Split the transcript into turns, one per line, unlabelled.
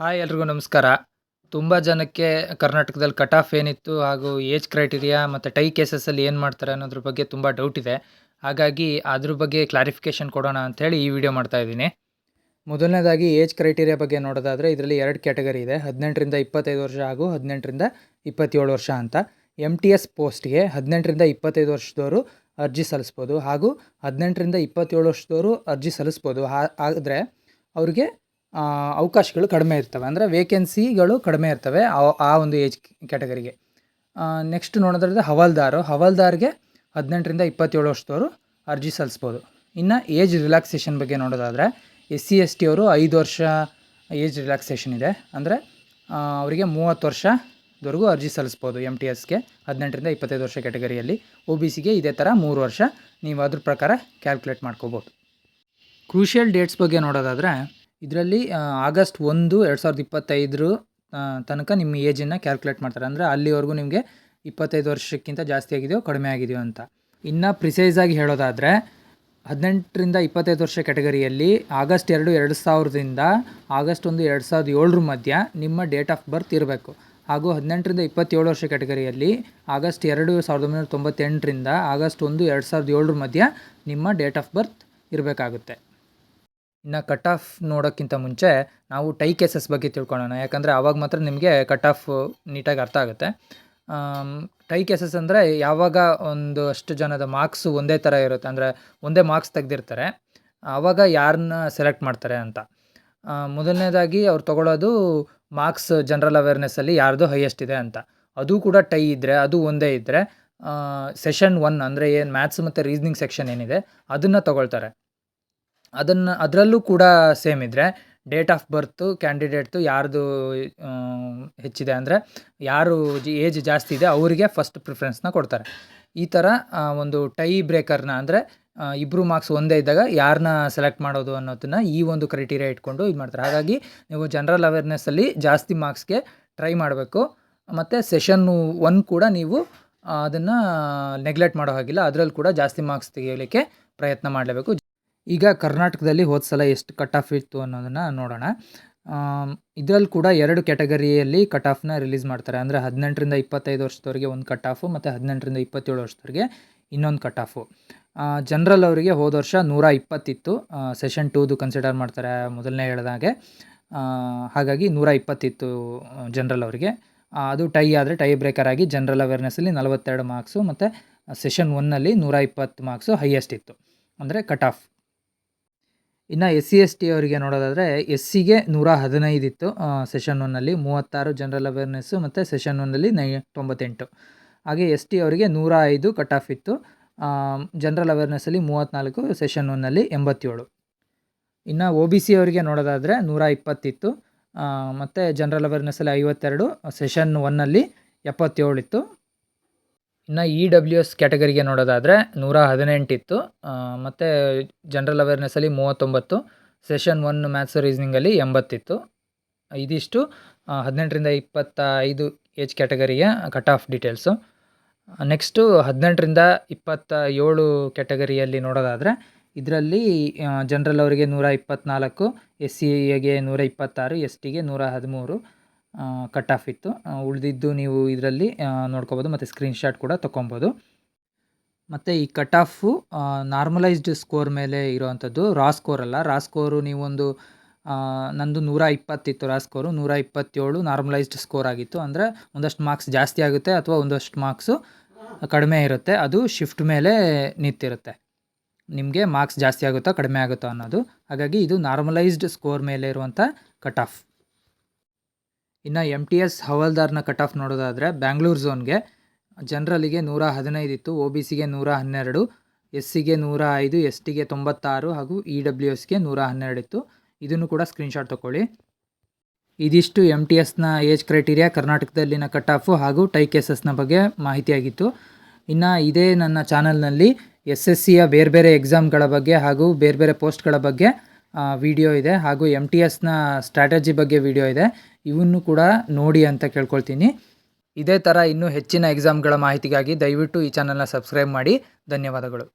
Hi ಎಲ್ರಿಗೂ ನಮಸ್ಕಾರ. ತುಂಬ ಜನಕ್ಕೆ ಕರ್ನಾಟಕದಲ್ಲಿ ಕಟ್ ಆಫ್ ಏನಿತ್ತು ಹಾಗೂ ಏಜ್ ಕ್ರೈಟೀರಿಯಾ ಮತ್ತು ಟೈ ಕೇಸಸಲ್ಲಿ ಏನು ಮಾಡ್ತಾರೆ ಅನ್ನೋದ್ರ ಬಗ್ಗೆ ತುಂಬ ಡೌಟ್ ಇದೆ. ಹಾಗಾಗಿ ಅದ್ರ ಬಗ್ಗೆ ಕ್ಲಾರಿಫಿಕೇಷನ್ ಕೊಡೋಣ ಅಂಥೇಳಿ ಈ ವಿಡಿಯೋ ಮಾಡ್ತಾ ಇದ್ದೀನಿ. ಮೊದಲನೇದಾಗಿ ಏಜ್ ಕ್ರೈಟೀರಿಯಾ ಬಗ್ಗೆ ನೋಡೋದಾದರೆ ಇದರಲ್ಲಿ ಎರಡು ಕ್ಯಾಟಗರಿ ಇದೆ. ಹದಿನೆಂಟರಿಂದ ಇಪ್ಪತ್ತೈದು ವರ್ಷ ಹಾಗೂ ಹದಿನೆಂಟರಿಂದ ಇಪ್ಪತ್ತೇಳು ವರ್ಷ ಅಂತ. ಎಂ ಟಿ ಎಸ್ ಪೋಸ್ಟ್ಗೆ ಹದಿನೆಂಟರಿಂದ ಇಪ್ಪತ್ತೈದು ವರ್ಷದವರು ಅರ್ಜಿ ಸಲ್ಲಿಸ್ಬೋದು ಹಾಗೂ ಹದಿನೆಂಟರಿಂದ ಇಪ್ಪತ್ತೇಳು ವರ್ಷದವರು ಅರ್ಜಿ ಸಲ್ಲಿಸ್ಬೋದು. ಆದರೆ ಅವ್ರಿಗೆ ಅವಕಾಶಗಳು ಕಡಿಮೆ ಇರ್ತವೆ. ಅಂದರೆ ವೇಕೆನ್ಸಿಗಳು ಕಡಿಮೆ ಇರ್ತವೆ ಆ ಒಂದು ಏಜ್ ಕ್ಯಾಟಗರಿಗೆ ನೆಕ್ಸ್ಟ್ ನೋಡೋದಾದ್ರೆ ಹವಾಲ್ದಾರು. ಹವಾಲ್ದಾರ್ಗೆ ಹದಿನೆಂಟರಿಂದ ಇಪ್ಪತ್ತೇಳು ವರ್ಷದವರು ಅರ್ಜಿ ಸಲ್ಲಿಸ್ಬೋದು. ಇನ್ನು ಏಜ್ ರಿಲ್ಯಾಕ್ಸೇಷನ್ ಬಗ್ಗೆ ನೋಡೋದಾದರೆ ಎಸ್ ಸಿ, ಎಸ್ ಟಿ ಅವರು ಐದು ವರ್ಷ ಏಜ್ ರಿಲ್ಯಾಕ್ಸೇಷನ್ ಇದೆ. ಅಂದರೆ ಅವರಿಗೆ ಮೂವತ್ತು ವರ್ಷದವರೆಗೂ ಅರ್ಜಿ ಸಲ್ಲಿಸ್ಬೋದು ಎಂ ಟಿ ಎಸ್ಗೆ ಹದಿನೆಂಟರಿಂದ ಇಪ್ಪತ್ತೈದು ವರ್ಷ ಕ್ಯಾಟಗರಿಯಲ್ಲಿ ಒ ಬಿ ಸಿಗೆ ಇದೇ ಥರ ಮೂರು ವರ್ಷ ನೀವು ಅದ್ರ ಪ್ರಕಾರ ಕ್ಯಾಲ್ಕುಲೇಟ್ ಮಾಡ್ಕೋಬೋದು. ಕ್ರೂಷಿಯಲ್ ಡೇಟ್ಸ್ ಬಗ್ಗೆ ನೋಡೋದಾದರೆ ಇದರಲ್ಲಿ ಆಗಸ್ಟ್ ಒಂದು, ಎರಡು ಸಾವಿರದ ಇಪ್ಪತ್ತೈದರ ತನಕ ನಿಮ್ಮ ಏಜನ್ನು ಕ್ಯಾಲ್ಕುಲೇಟ್ ಮಾಡ್ತಾರೆ. ಅಂದರೆ ಅಲ್ಲಿವರೆಗೂ ನಿಮಗೆ ಇಪ್ಪತ್ತೈದು ವರ್ಷಕ್ಕಿಂತ ಜಾಸ್ತಿ ಆಗಿದೆಯೋ, ಕಡಿಮೆ ಆಗಿದೆಯೋ ಅಂತ. ಇನ್ನು ಪ್ರಿಸೈಸಾಗಿ ಹೇಳೋದಾದರೆ, ಹದಿನೆಂಟರಿಂದ ಇಪ್ಪತ್ತೈದು ವರ್ಷ ಕ್ಯಾಟಗರಿಯಲ್ಲಿ ಆಗಸ್ಟ್ ಎರಡು ಎರಡು ಸಾವಿರದಿಂದ ಆಗಸ್ಟ್ ಒಂದು, ಎರಡು ಸಾವಿರದ ಏಳರ ಮಧ್ಯ ನಿಮ್ಮ ಡೇಟ್ ಆಫ್ ಬರ್ತ್ ಇರಬೇಕು. ಹಾಗೂ ಹದಿನೆಂಟರಿಂದ ಇಪ್ಪತ್ತೇಳು ವರ್ಷ ಕ್ಯಾಟಗರಿಯಲ್ಲಿ ಆಗಸ್ಟ್ ಎರಡು, ಸಾವಿರದ ಒಂಬೈನೂರ ತೊಂಬತ್ತೆಂಟರಿಂದ ಆಗಸ್ಟ್ ಒಂದು, ಎರಡು ಸಾವಿರದ ಏಳರ ಮಧ್ಯ ನಿಮ್ಮ ಡೇಟ್ ಆಫ್ ಬರ್ತ್ ಇರಬೇಕಾಗುತ್ತೆ. ಇನ್ನು ಕಟ್ ಆಫ್ ನೋಡೋಕ್ಕಿಂತ ಮುಂಚೆ ನಾವು ಟೈ ಕೇಸಸ್ ಬಗ್ಗೆ ತಿಳ್ಕೊಳ್ಳೋಣ. ಯಾಕಂದರೆ ಆವಾಗ ಮಾತ್ರ ನಿಮಗೆ ಕಟ್ ಆಫ್ ನೀಟಾಗಿ ಅರ್ಥ ಆಗುತ್ತೆ. ಟೈ ಕೇಸಸ್ ಅಂದರೆ ಯಾವಾಗ ಒಂದು ಅಷ್ಟು ಜನದ ಮಾರ್ಕ್ಸು ಒಂದೇ ಥರ ಇರುತ್ತೆ. ಅಂದರೆ ಒಂದೇ ಮಾರ್ಕ್ಸ್ ತೆಗೆದಿರ್ತಾರೆ. ಆವಾಗ ಯಾರನ್ನ ಸೆಲೆಕ್ಟ್ ಮಾಡ್ತಾರೆ ಅಂತ. ಮೊದಲನೇದಾಗಿ ಅವ್ರು ತಗೊಳ್ಳೋದು ಮಾರ್ಕ್ಸ್ ಜನರಲ್ ಅವೇರ್ನೆಸ್ಸಲ್ಲಿ ಯಾರ್ದು ಹೈಯೆಸ್ಟ್ ಇದೆ ಅಂತ. ಅದು ಕೂಡ ಟೈ ಇದ್ದರೆ ಅದು ಒಂದೇ ಇದ್ದರೆ ಸೆಷನ್ ಒನ್ ಅಂದರೆ ಏನು ಮ್ಯಾಥ್ಸ್ ಮತ್ತು ರೀಸ್ನಿಂಗ್ ಸೆಕ್ಷನ್ ಏನಿದೆ, ಅದನ್ನು ತಗೊಳ್ತಾರೆ. ಅದನ್ನು ಅದರಲ್ಲೂ ಕೂಡ ಸೇಮ್ ಇದ್ದರೆ ಡೇಟ್ ಆಫ್ ಬರ್ತು, ಕ್ಯಾಂಡಿಡೇಟ್ದು ಯಾರ್ದು ಹೆಚ್ಚಿದೆ ಅಂದರೆ ಯಾರು ಏಜ್ ಜಾಸ್ತಿ ಇದೆ ಅವರಿಗೆ ಫಸ್ಟ್ ಪ್ರಿಫರೆನ್ಸ್ನ ಕೊಡ್ತಾರೆ. ಈ ಥರ ಒಂದು ಟೈ ಬ್ರೇಕರ್ನ ಅಂದರೆ ಇಬ್ಬರು ಮಾರ್ಕ್ಸ್ ಒಂದೇ ಇದ್ದಾಗ ಯಾರನ್ನ ಸೆಲೆಕ್ಟ್ ಮಾಡೋದು ಅನ್ನೋದನ್ನು ಈ ಒಂದು ಕ್ರೈಟೀರಿಯಾ ಇಟ್ಕೊಂಡು ಇದು ಮಾಡ್ತಾರೆ. ಹಾಗಾಗಿ ನೀವು ಜನರಲ್ ಅವೇರ್ನೆಸ್ಸಲ್ಲಿ ಜಾಸ್ತಿ ಮಾರ್ಕ್ಸ್ಗೆ ಟ್ರೈ ಮಾಡಬೇಕು. ಮತ್ತು ಸೆಷನ್ನು ಒನ್ ಕೂಡ ನೀವು ಅದನ್ನು ನೆಗ್ಲೆಕ್ಟ್ ಮಾಡೋ ಹಾಗಿಲ್ಲ. ಅದರಲ್ಲಿ ಕೂಡ ಜಾಸ್ತಿ ಮಾರ್ಕ್ಸ್ ತೆಗೆಯಲಿಕ್ಕೆ ಪ್ರಯತ್ನ ಮಾಡಲೇಬೇಕು. ಈಗ ಕರ್ನಾಟಕದಲ್ಲಿ ಹೋದ ಸಲ ಎಷ್ಟು ಕಟ್ ಆಫ್ ಇತ್ತು ಅನ್ನೋದನ್ನು ನೋಡೋಣ. ಇದರಲ್ಲಿ ಕೂಡ ಎರಡು ಕ್ಯಾಟಗರಿಯಲ್ಲಿ ಕಟ್ ಆಫ್ನ ರಿಲೀಸ್ ಮಾಡ್ತಾರೆ. ಅಂದರೆ ಹದಿನೆಂಟರಿಂದ ಇಪ್ಪತ್ತೈದು ವರ್ಷದವರೆಗೆ ಒಂದು ಕಟ್ ಆಫು ಮತ್ತು ಹದಿನೆಂಟರಿಂದ ಇಪ್ಪತ್ತೇಳು ವರ್ಷದವರೆಗೆ ಇನ್ನೊಂದು ಕಟ್ ಆಫು ಜನರಲ್ ಅವರಿಗೆ ಹೋದ ವರ್ಷ ನೂರ ಇಪ್ಪತ್ತಿತ್ತು. ಸೆಷನ್ ಟೂದು ಕನ್ಸಿಡರ್ ಮಾಡ್ತಾರೆ ಮೊದಲನೇ ಹೇಳ್ದಾಗೆ ಹಾಗಾಗಿ ನೂರ ಇಪ್ಪತ್ತಿತ್ತು ಜನರಲ್ ಅವರಿಗೆ. ಅದು ಟೈ ಆದರೆ ಟೈ ಬ್ರೇಕರ್ ಆಗಿ ಜನರಲ್ ಅವೇರ್ನೆಸ್ಸಲ್ಲಿ ನಲವತ್ತೆರಡು ಮಾರ್ಕ್ಸು ಮತ್ತು ಸೆಷನ್ ಒನ್ನಲ್ಲಿ ನೂರ ಇಪ್ಪತ್ತು ಮಾರ್ಕ್ಸು ಹೈಯೆಸ್ಟ್ ಇತ್ತು. ಅಂದರೆ ಕಟ್ ಆಫ್ ಇನ್ನು ಎಸ್ ಸಿ ಎಸ್ ಟಿ ಅವರಿಗೆ ನೋಡೋದಾದರೆ ಎಸ್ ಸಿಗೆ ನೂರ ಹದಿನೈದು ಇತ್ತು ಸೆಷನ್ ಒನ್ನಲ್ಲಿ ಮೂವತ್ತಾರು ಜನರಲ್ ಅವೇರ್ನೆಸ್ಸು ಮತ್ತು ಸೆಷನ್ ಒನ್ನಲ್ಲಿ ನೈ ತೊಂಬತ್ತೆಂಟು. ಹಾಗೆ ಎಸ್ ಟಿ ಅವರಿಗೆ ನೂರ ಐದು ಕಟ್ ಆಫ್ ಇತ್ತು ಜನರಲ್ ಅವೇರ್ನೆಸ್ಸಲ್ಲಿ ಮೂವತ್ತ್ನಾಲ್ಕು ಸೆಷನ್ ಒನ್ನಲ್ಲಿ ಎಂಬತ್ತೇಳು. ಇನ್ನು ಒ ಬಿ ಸಿ ಅವರಿಗೆ ನೋಡೋದಾದರೆ ನೂರ ಇಪ್ಪತ್ತಿತ್ತು ಮತ್ತು ಜನರಲ್ ಅವೇರ್ನೆಸ್ಸಲ್ಲಿ ಐವತ್ತೆರಡು ಸೆಷನ್ ಒನ್ನಲ್ಲಿ ಎಪ್ಪತ್ತೇಳು ಇತ್ತು. ಇನ್ನು ಇ ಡಬ್ಲ್ಯೂ ಎಸ್ ಕ್ಯಾಟಗರಿಗೆ ನೋಡೋದಾದರೆ ನೂರ ಹದಿನೆಂಟಿತ್ತು. ಮತ್ತು ಜನರಲ್ ಅವೇರ್ನೆಸ್ಸಲ್ಲಿ ಮೂವತ್ತೊಂಬತ್ತು ಸೆಷನ್ ಒನ್ ಮ್ಯಾಥ್ಸ್ ರೀಸ್ನಿಂಗಲ್ಲಿ ಎಂಬತ್ತಿತ್ತು. ಇದಿಷ್ಟು ಹದಿನೆಂಟರಿಂದ ಇಪ್ಪತ್ತ ಐದು ಏಜ್ ಕ್ಯಾಟಗರಿಯ ಕಟ್ ಆಫ್ ಡೀಟೇಲ್ಸು ನೆಕ್ಸ್ಟು ಹದಿನೆಂಟರಿಂದ ಇಪ್ಪತ್ತ ಏಳು ಕ್ಯಾಟಗರಿಯಲ್ಲಿ ನೋಡೋದಾದರೆ ಇದರಲ್ಲಿ ಜನರಲ್ ಅವರಿಗೆ ನೂರ ಇಪ್ಪತ್ತ್ನಾಲ್ಕು ಎಸ್ ಸಿಗೆ ನೂರ ಇಪ್ಪತ್ತಾರು ಎಸ್ ಟಿಗೆ ನೂರ ಹದಿಮೂರು ಕಟ್ ಆಫ್ ಇತ್ತು. ಉಳಿದಿದ್ದು ನೀವು ಇದರಲ್ಲಿ ನೋಡ್ಕೋಬೋದು. ಮತ್ತು ಸ್ಕ್ರೀನ್ಶಾಟ್ ಕೂಡ ತೊಗೊಬೋದು ಮತ್ತು ಈ ಕಟ್ ಆಫು ನಾರ್ಮಲೈಸ್ಡ್ ಸ್ಕೋರ್ ಮೇಲೆ ಇರೋವಂಥದ್ದು ರಾ ಸ್ಕೋರ್ ಅಲ್ಲ. ರಾ ಸ್ಕೋರು ನೀವೊಂದು ನಂದು ನೂರ ಇಪ್ಪತ್ತಿತ್ತು ರಾ ಸ್ಕೋರು ನೂರ ಇಪ್ಪತ್ತೇಳು ನಾರ್ಮಲೈಸ್ಡ್ ಸ್ಕೋರ್ ಆಗಿತ್ತು. ಅಂದರೆ ಒಂದಷ್ಟು ಮಾರ್ಕ್ಸ್ ಜಾಸ್ತಿ ಆಗುತ್ತೆ ಅಥವಾ ಒಂದಷ್ಟು ಮಾರ್ಕ್ಸು ಕಡಿಮೆ ಇರುತ್ತೆ. ಅದು ಶಿಫ್ಟ್ ಮೇಲೆ ನಿಂತಿರುತ್ತೆ. ನಿಮಗೆ ಮಾರ್ಕ್ಸ್ ಜಾಸ್ತಿ ಆಗುತ್ತಾ ಕಡಿಮೆ ಆಗುತ್ತಾ ಅನ್ನೋದು. ಹಾಗಾಗಿ ಇದು ನಾರ್ಮಲೈಸ್ಡ್ ಸ್ಕೋರ್ ಮೇಲೆ ಇರುವಂಥ ಕಟ್ ಆಫ್ ಇನ್ನು ಎಂ ಟಿ ಎಸ್ ಹವಾಲ್ದಾರ್ನ ಕಟ್ ಆಫ್ ನೋಡೋದಾದರೆ ಬ್ಯಾಂಗ್ಳೂರು ಝೋನ್ಗೆ ಜನರಲಿಗೆ ನೂರ ಹದಿನೈದು ಇತ್ತು ಒ ಬಿ ಸಿಗೆ ನೂರ ಹನ್ನೆರಡು ಎಸ್ ಸಿಗೆ ನೂರ ಐದು ಎಸ್ ಟಿಗೆ ತೊಂಬತ್ತಾರು ಹಾಗೂ ಇ ಡಬ್ಲ್ಯೂ ಎಸ್ಗೆ ನೂರ ಹನ್ನೆರಡು ಇತ್ತು. ಇದನ್ನು ಕೂಡ ಸ್ಕ್ರೀನ್ಶಾಟ್ ತೊಗೊಳ್ಳಿ ಇದಿಷ್ಟು ಎಂ ಟಿ ಎಸ್ನ ಏಜ್ ಕ್ರೈಟೀರಿಯಾ ಕರ್ನಾಟಕದಲ್ಲಿನ ಕಟ್ ಆಫು ಹಾಗೂ ಟೈ ಕೇಸಸ್ನ ಬಗ್ಗೆ ಮಾಹಿತಿಯಾಗಿತ್ತು. ಇನ್ನು ಇದೇ ನನ್ನ ಚಾನಲ್ನಲ್ಲಿ ಎಸ್ ಎಸ್ ಸಿಯ ಬೇರೆ ಬೇರೆ ಎಕ್ಸಾಮ್ಗಳ ಬಗ್ಗೆ ಹಾಗೂ ಬೇರೆ ಬೇರೆ ಪೋಸ್ಟ್ಗಳ ಬಗ್ಗೆ ವಿಡಿಯೋ ಇದೆ ಹಾಗೂ ಎಂ ಟಿ ಎಸ್ನ ಸ್ಟ್ರಾಟಜಿ ಬಗ್ಗೆ ವಿಡಿಯೋ ಇದೆ. ಇವನ್ನು ಕೂಡ ನೋಡಿ ಅಂತ ಕೇಳ್ಕೊಳ್ತೀನಿ. ಇದೇ ಥರ ಇನ್ನೂ ಹೆಚ್ಚಿನ ಎಕ್ಸಾಮ್ಗಳ ಮಾಹಿತಿಗಾಗಿ ದಯವಿಟ್ಟು ಈ ಚಾನಲ್ನ ಸಬ್ಸ್ಕ್ರೈಬ್ ಮಾಡಿ. ಧನ್ಯವಾದಗಳು.